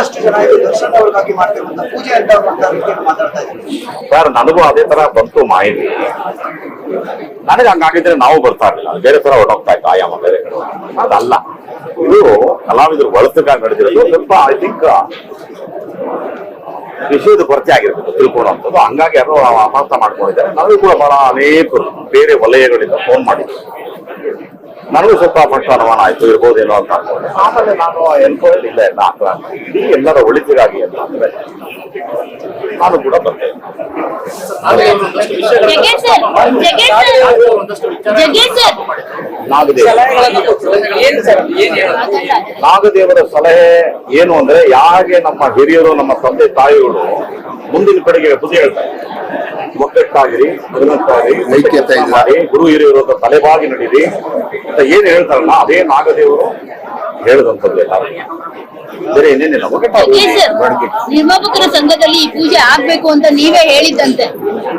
ಒಂದಷ್ಟು ಜನ ಪೂಜೆ ಅಂತ ಮಾತಾಡ್ತಾ ಸರ್, ನನಗೂ ಅದೇ ತರ ಬಂತು ಮಾಹಿತಿ. ನನಗೆ ಹಂಗಾಗಿದ್ರೆ ನಾವು ಬರ್ತಾ ಇರಲಿಲ್ಲ. ಬೇರೆ ತರ ಹೊರಟೋಗ್ತಾ ಇತ್ತು, ಆಯಾಮ ಬೇರೆ ಅದಲ್ಲ. ಇದು ಕಲಾವಿದರು ಬಳಸಕ್ಕಾಗಿ ನಡೆದಿರೋದು ಸ್ವಲ್ಪ ಐ ಥಿಂಕ್ ವಿಷಯದ ಕೊರತೆ ಆಗಿರ್ಬೇಕು ತಿಳ್ಕೊಳ್ಳೋಂಥದ್ದು ಹಂಗಾಗಿ ಯಾರೋ ಅಪಾರ್ಥ ಮಾಡ್ಕೊಂಡಿದ್ದಾರೆ. ನನಗೂ ಕೂಡ ಬಹಳ ಅನೇಕರು ಬೇರೆ ವಲಯಗಳಿಂದ ಫೋನ್ ಮಾಡಿದ್ರು. ನನಗೂ ಸ್ವಲ್ಪ ಪಕ್ಷ ಅನುಮಾನ ಆಯ್ತು ಇರ್ಬೋದೇನೋ ಅಂತ ಅನ್ಕೊಂಡೆ. ಆಮೇಲೆ ನಾನು ಎನ್ಕ್ವೈರಿ ಇಲ್ಲ ಇಲ್ಲ ಈ ಎಲ್ಲರ ಒಳಿತಿಗಾಗಿ ಅಂತ ಅಂದ್ರೆ ನಾನು ಕೂಡ ಸರ್ ನಾಗದೇವ. ನಾಗದೇವರ ಸಲಹೆ ಏನು ಅಂದ್ರೆ ಯಾಕೆ ನಮ್ಮ ಹಿರಿಯರು ನಮ್ಮ ತಂದೆ ತಾಯಿಗಳು ಮುಂದಿನ ಕಡೆಗೆ ಬುದ್ಧಿ ಹೇಳ್ತಾರೆ. ಒಗ್ಗಟ್ಟಾಗಿರಿ ಬದಲಾಗಿ ಐಕ್ಯತೆ. ಮಾಡಿ ಗುರು ಹಿರಿಯರು ತಲೆಬಾಗಿ ನಡೀರಿ ಅಂತ ಏನ್ ಹೇಳ್ತಾರಲ್ಲ ಅದೇ ನಾಗದೇವರು ಹೇಳಿದಂಥದ್ದು ಎಲ್ಲ. ಬೇರೆ ಏನೇನಿಲ್ಲ ಒಗ್ಗಟ್ಟಾಗಿ ನಿರ್ಮಾಪಕರ ಸಂಘದಲ್ಲಿ ಈ ಪೂಜೆ ಆಗ್ಬೇಕು ಅಂತ ನೀವೇ ಹೇಳಿದ್ದಂತೆ.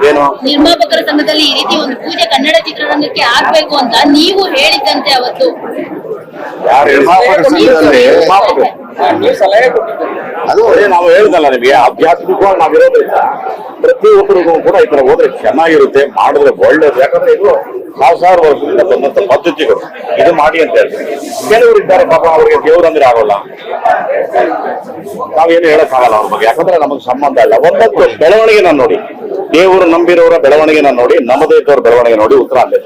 ಏನು? ನಿರ್ಮಾಪಕರ ಸಂಘದಲ್ಲಿ ಈ ರೀತಿ ಒಂದು ಪೂಜೆ ಕನ್ನಡ ಚಿತ್ರರಂಗಕ್ಕೆ ಆಗ್ಬೇಕು ಅಂತ ನೀವು ಹೇಳಿದ್ದಂತೆ ಅವತ್ತು. ನಿರ್ಮಾಪಕರು. ಅದು ಅದೇ ನಾವು ಹೇಳ್ದಲ್ಲ ನಿಮಗೆ ಆಧ್ಯಾತ್ಮಿಕವಾಗಿ ನಾವಿರೋದ್ರಿಂದ ಪ್ರತಿಯೊಬ್ಬರಿಗೂ ಕೂಡ ಈ ತರ ಹೋದ್ರೆ ಚೆನ್ನಾಗಿರುತ್ತೆ ಮಾಡಿದ್ರೆ ಒಳ್ಳೇದು. ಯಾಕಂದ್ರೆ ಇದು ನಾವು ಸಾವಿರ ವರ್ಷದಿಂದ ಬಂದಂತ ಪದ್ಧತಿಗಳು. ಇದು ಮಾಡಿ ಅಂತ ಹೇಳ್ತೀವಿ ಕೆಲವರು ಇದ್ದಾರೆ ಪಾಪ ಅವರಿಗೆ ದೇವ್ರಂದ್ರೆ ಆಗೋಲ್ಲ. ನಾವೇನು ಹೇಳಕ್ ಆಗಲ್ಲ ಅವ್ರ ಬಗ್ಗೆ. ಯಾಕಂದ್ರೆ ನಮಗೆ ಸಂಬಂಧ ಇಲ್ಲ. ಒಂದೊಂದು ಬೆಳವಣಿಗೆ ನಾನು ನೋಡಿ. ದೇವರು ನಂಬಿರೋರ ಬೆಳವಣಿಗೆ ನಾನು ನೋಡಿ ನಮ್ಮದೇ ಬೆಳವಣಿಗೆ ನೋಡಿ ಉತ್ತರ ಅಲ್ಲೇ